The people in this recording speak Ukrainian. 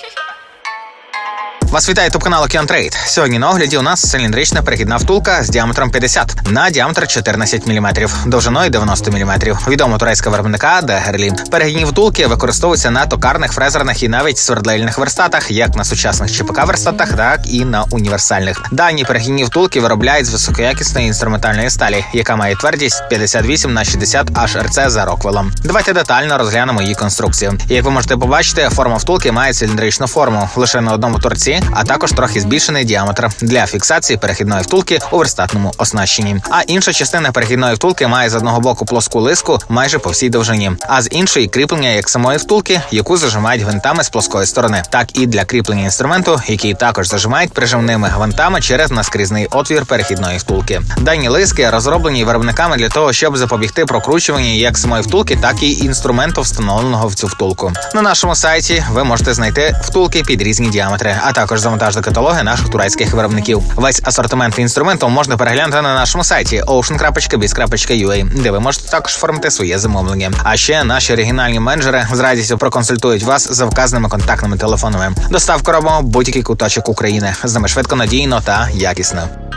Ha ha ha! Вас вітає топ канал Океан. Сьогодні на огляді у нас циліндрична перехідна втулка з діаметром 50 на діаметр 14 мм, довжиною 90 мм. Відомо турецька виробника Дегерлі. Перехідні втулки використовуються на токарних, фрезерних і навіть свердлильних верстатах, як на сучасних ЧПК верстатах, так і на універсальних. Дані перехідні втулки виробляють з високоякісної інструментальної сталі, яка має твердість 58 на 60 HRC за Роквелом. Давайте детально розглянемо її конструкцію. Як ви можете побачити, форма втулки має циліндричну форму лише на одному торці, а також трохи збільшений діаметр для фіксації перехідної втулки у верстатному оснащенні. А інша частина перехідної втулки має з одного боку плоску лиску майже по всій довжині, а з іншої кріплення як самої втулки, яку зажимають гвинтами з плоскої сторони, так і для кріплення інструменту, який також зажимають прижимними гвинтами через наскрізний отвір перехідної втулки. Дані лиски розроблені виробниками для того, щоб запобігти прокручуванню як самої втулки, так і інструменту, встановленого в цю втулку. На нашому сайті ви можете знайти втулки під різні діаметри, а також завантажити каталоги наших турецьких виробників. Весь асортимент інструменту можна переглянути на нашому сайті ocean.biz.ua, де ви можете також оформити своє замовлення. А ще наші оригінальні менеджери з радістю проконсультують вас за вказаними контактними телефонами. Доставку робимо будь-який куточок України. З нами швидко, надійно та якісно.